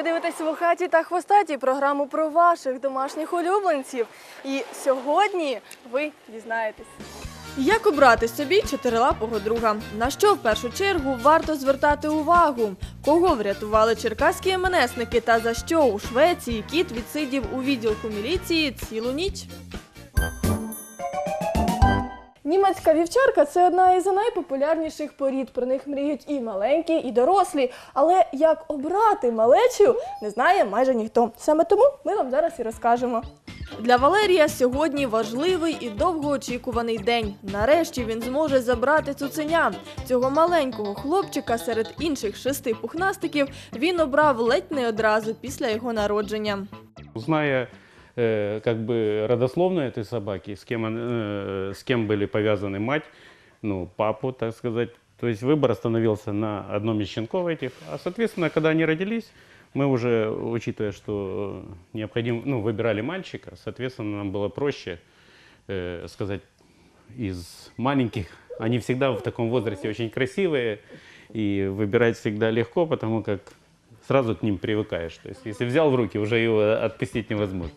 Ви дивитесь в хаті та хвостаті програму про ваших домашніх улюбленців. І сьогодні ви дізнаєтесь. Як обрати собі чотирилапого друга? На що в першу чергу варто звертати увагу? Кого врятували черкаські МНСники та за що у Швеції кіт відсидів у відділку міліції цілу ніч? Німецька вівчарка це одна із найпопулярніших порід. Про них мріють і маленькі, і дорослі. Але як обрати малечу, не знає майже ніхто. Саме тому ми вам зараз і розкажемо. Для Валерія сьогодні важливий і довгоочікуваний день. Нарешті він зможе забрати цуценя. Цього маленького хлопчика серед інших шести пухнастиків він обрав ледь не одразу після його народження. Зная э, как бы родословную этой собаки, с кем, э, с кем были повязаны мать, ну, папу, так сказать, то есть выбор остановился на одном из щенков этих. А, соответственно, когда они родились, мы уже, учитывая, что необходимо, ну, выбирали мальчика, соответственно, нам было проще э, сказать из маленьких. Они всегда в таком возрасте очень красивые, и выбирать всегда легко, потому как сразу к ним привыкаешь. То есть, если взял в руки, уже его отпустить невозможно.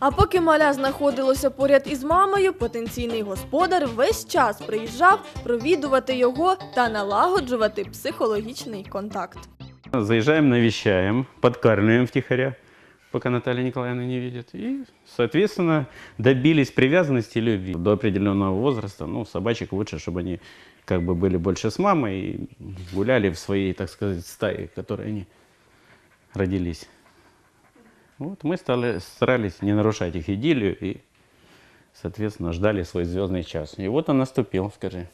А поки маля знаходилося поряд із мамою, потенційний господар весь час приїжджав провідувати його та налагоджувати психологічний контакт. Заезжаем, навещаем, подкармливаем втихаря, пока Наталья Николаевна не видит. И, соответственно, добились привязанности и любви. До определенного возраста, ну, собачек лучше, чтобы они как бы были больше с мамой и гуляли в своей, так сказать, стае, в которой они родились. Вот мы стали, старались не нарушать их идиллию и, соответственно, ждали свой звездный час. И вот он наступил, скажи.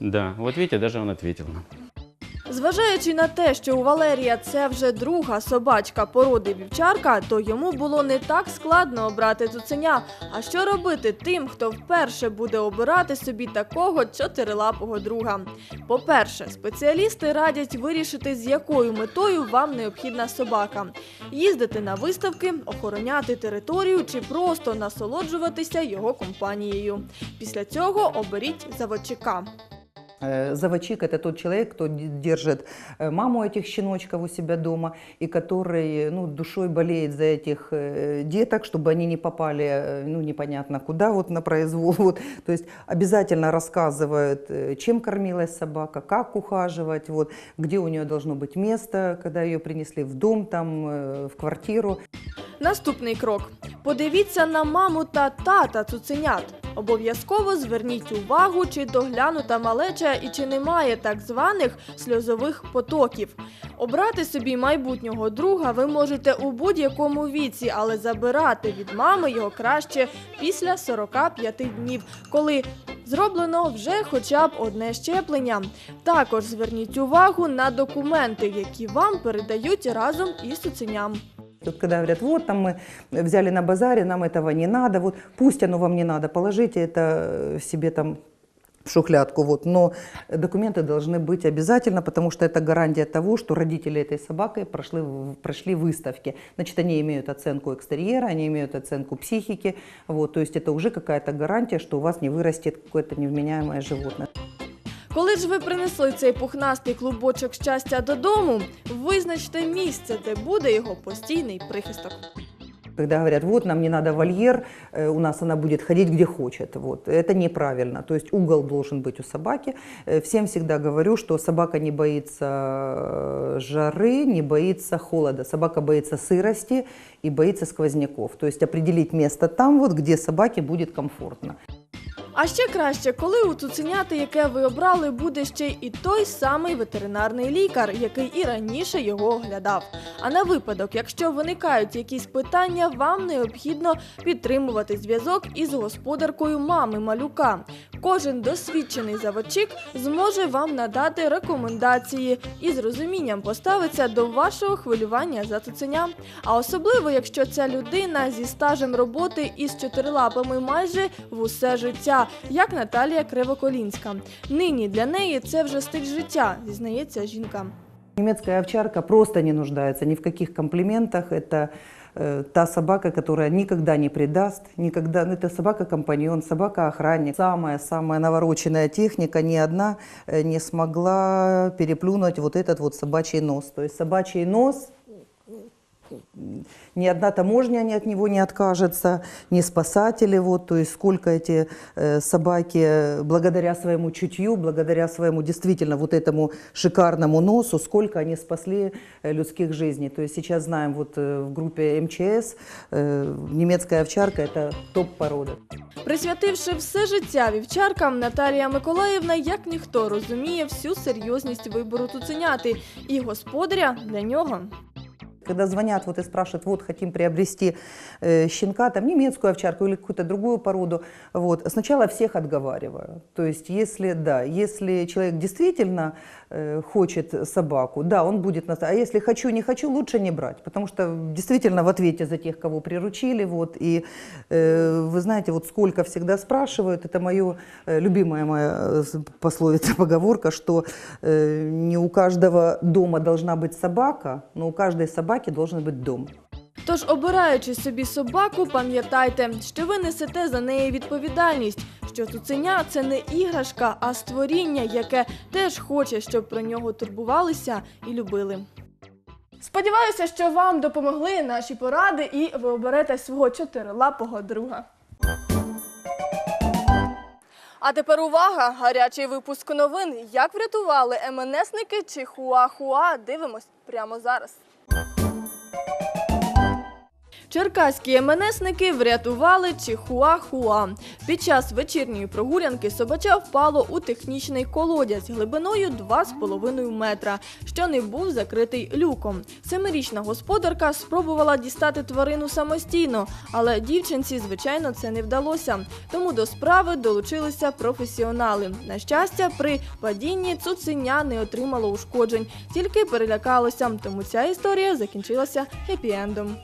Да, вот видите, даже он ответил нам. Зважаючи на те, що у Валерія це вже друга собачка породи вівчарка, то йому було не так складно обрати цуценя. А що робити тим, хто вперше буде обирати собі такого чотирилапого друга? По-перше, спеціалісти радять вирішити, з якою метою вам необхідна собака: їздити на виставки, охороняти територію чи просто насолоджуватися його компанією. Після цього оберіть заводчика. Э, Заводчик – это тот человек, кто держит э, маму этих щеночков у себя дома и который ну, душой болеет за этих э, деток, чтобы они не попали ну, непонятно куда вот, на произвол. Вот. То есть обязательно рассказывают, чем кормилась собака, как ухаживать, вот, где у нее должно быть место, когда ее принесли в дом, там, в квартиру. Наступний крок: подивіться на маму та тата цуценят. Обов'язково зверніть увагу, чи доглянута малеча і чи немає так званих сльозових потоків. Обрати собі майбутнього друга ви можете у будь-якому віці, але забирати від мами його краще після 45 днів, коли зроблено вже хоча б одне щеплення. Також зверніть увагу на документи, які вам передають разом із цуценям. Тут когда говорят, вот там мы взяли на базаре, нам этого не надо, вот пусть оно вам не надо, положите это э, себе там в шухлядку, вот, но документы должны быть обязательно, потому что это гарантия того, что родители этой собаки прошли, прошли выставки. Значит, они имеют оценку экстерьера, они имеют оценку психики, вот, то есть это уже какая-то гарантия, что у вас не вырастет какое-то невменяемое животное. Коли ж ви принесли цей пухнастий клубочок щастя додому, визначте місце, де буде його постійний прихисток. Когда говорят, вот нам не надо вольер, э, у нас она будет ходить где хочет. Вот. Это неправильно. То есть угол должен быть у собаки. Э, Всем всегда говорю, что собака не боится э, жары, не боится холода. Собака боится сырости и боится сквозняков. То есть определить место там, вот, где собаке будет комфортно. А ще краще, коли у цуценяти, яке ви обрали, буде ще і той самий ветеринарний лікар, який і раніше його оглядав. А на випадок, якщо виникають якісь питання, вам необхідно підтримувати зв'язок із господаркою мами малюка. Кожен досвідчений заводчик зможе вам надати рекомендації і з розумінням поставиться до вашого хвилювання за цуценя. А особливо, якщо ця людина зі стажем роботи із чотирилапами майже в усе життя, як Наталія Кривоколінська. Нині для неї це вже стиль життя, зізнається жінка. Немецкая овчарка просто не нуждается ни в каких комплиментах. Это э, та собака, которая никогда не предаст, никогда, ну, это собака-компаньон, собака-охранник. Самая-самая навороченная техника, ни одна э, не смогла переплюнуть вот этот вот собачий нос. То есть собачий нос ни одна таможня не от него не откажется, ни спасатели. Вот, то есть сколько эти э, собаки, э, благодаря своему чутью, благодаря своему действительно вот этому шикарному носу, сколько они спасли э, людских жизней. То есть сейчас знаем, вот э, в группе МЧС э, немецкая овчарка – это топ-порода. Присвятивши все життя вівчаркам, Наталія Миколаївна як ніхто розуміє всю серйозність вибору цуценяти і господаря для нього. Когда звонят вот и спрашивают, вот хотим приобрести э, щенка, там немецкую овчарку или какую-то другую породу, вот, сначала всех отговариваю. То есть если, да, если человек действительно э, хочет собаку, да, он будет, на... а если хочу, не хочу, лучше не брать, потому что действительно в ответе за тех, кого приручили, вот, и э, вы знаете, вот сколько всегда спрашивают, это мое э, любимая моя э, пословица, поговорка, что э, не у каждого дома должна быть собака, но у каждой собаки должен быть дом. Тож, обираючи собі собаку, пам'ятайте, що ви несете за неї відповідальність, що цуценя це не іграшка, а створіння, яке теж хоче, щоб про нього турбувалися і любили. Сподіваюся, що вам допомогли наші поради, і ви оберете свого чотирилапого друга. А тепер увага! Гарячий випуск новин. Як врятували МНСники чи Хуахуа? Дивимось прямо зараз. Черкаські МНСники врятували Чихуахуа. Під час вечірньої прогулянки собача впало у технічний колодязь глибиною 2,5 метра, що не був закритий люком. Семирічна господарка спробувала дістати тварину самостійно, але дівчинці, звичайно, це не вдалося. Тому до справи долучилися професіонали. На щастя, при падінні цуценя не отримало ушкоджень, тільки перелякалося. Тому ця історія закінчилася хеппі-ендом.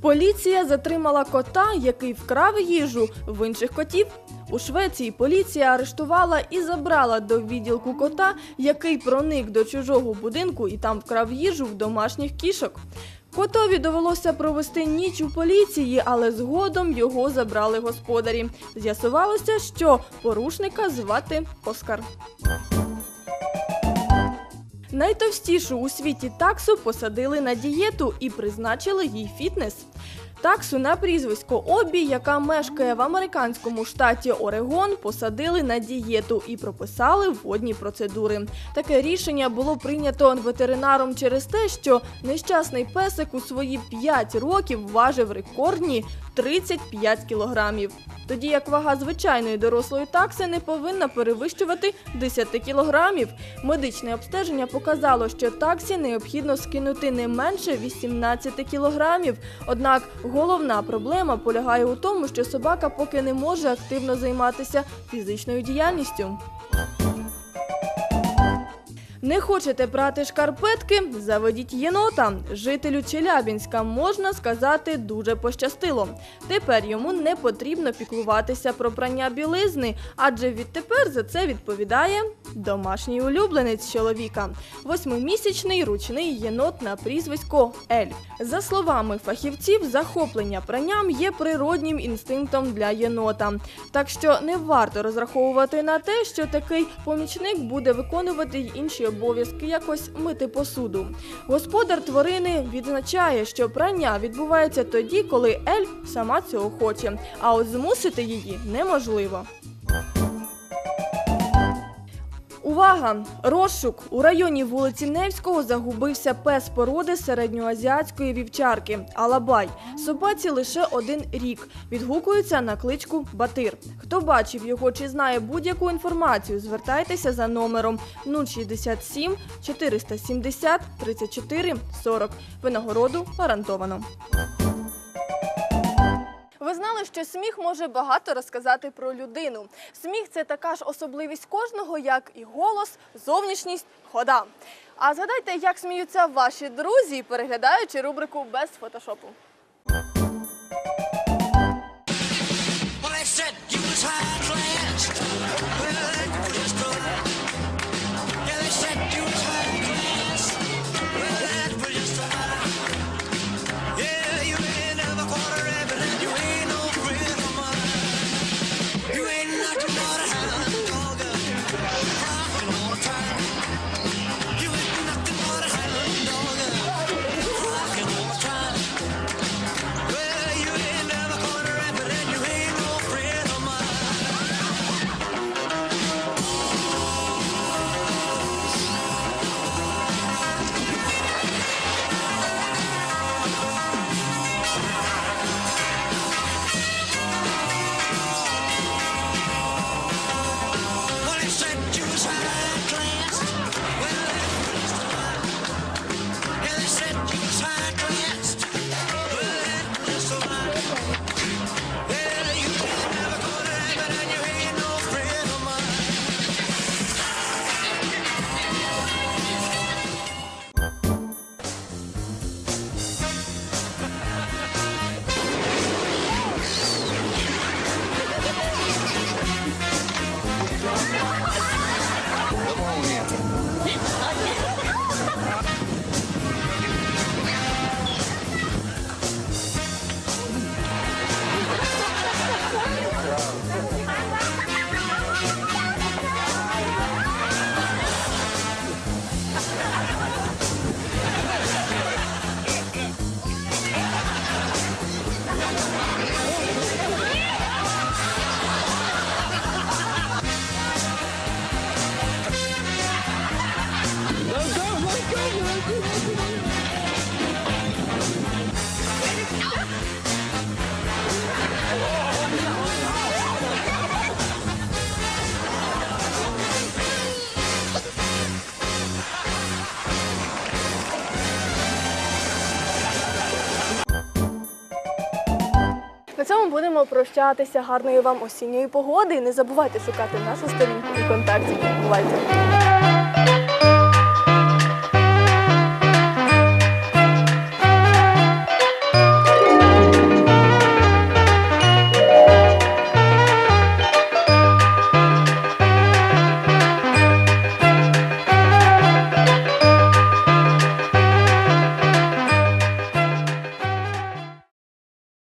Поліція затримала кота, який вкрав їжу в інших котів. У Швеції поліція арештувала і забрала до відділку кота, який проник до чужого будинку і там вкрав їжу в домашніх кішок. Котові довелося провести ніч у поліції, але згодом його забрали господарі. З'ясувалося, що порушника звати Оскар. Найтовстішу у світі таксу посадили на дієту і призначили їй фітнес. Таксу на прізвисько Обі, яка мешкає в американському штаті Орегон, посадили на дієту і прописали водні процедури. Таке рішення було прийнято ветеринаром через те, що нещасний песик у свої 5 років важив рекордні 35 кілограмів. Тоді як вага звичайної дорослої такси не повинна перевищувати 10 кілограмів. Медичне обстеження показало, що таксі необхідно скинути не менше 18 кілограмів. Однак головна проблема полягає у тому, що собака поки не може активно займатися фізичною діяльністю. Не хочете брати шкарпетки? Заведіть єнота. Жителю Челябінська можна сказати дуже пощастило. Тепер йому не потрібно піклуватися про прання білизни, адже відтепер за це відповідає домашній улюбленець чоловіка. Восьмимісячний ручний єнот на прізвисько Ель. За словами фахівців, захоплення пранням є природнім інстинктом для єнота. Так що не варто розраховувати на те, що такий помічник буде виконувати й інші обов'язки, якось мити посуду. Господар тварини відзначає, що прання відбувається тоді, коли Ель сама цього хоче, а от змусити її неможливо. Увага! Розшук! У районі вулиці Невського загубився пес породи середньоазіатської вівчарки Алабай. Собаці лише один рік. Відгукується на кличку Батир. Хто бачив його чи знає будь-яку інформацію, звертайтеся за номером 067 470 34 40. Винагороду гарантовано. Ви знали, що сміх може багато розказати про людину. Сміх це така ж особливість кожного, як і голос, зовнішність, хода. А згадайте, як сміються ваші друзі, переглядаючи рубрику без фотошопу. Прощатися. Гарної вам осінньої погоди. І не забувайте шукати нашу сторінку ВКонтакті. Бувайте!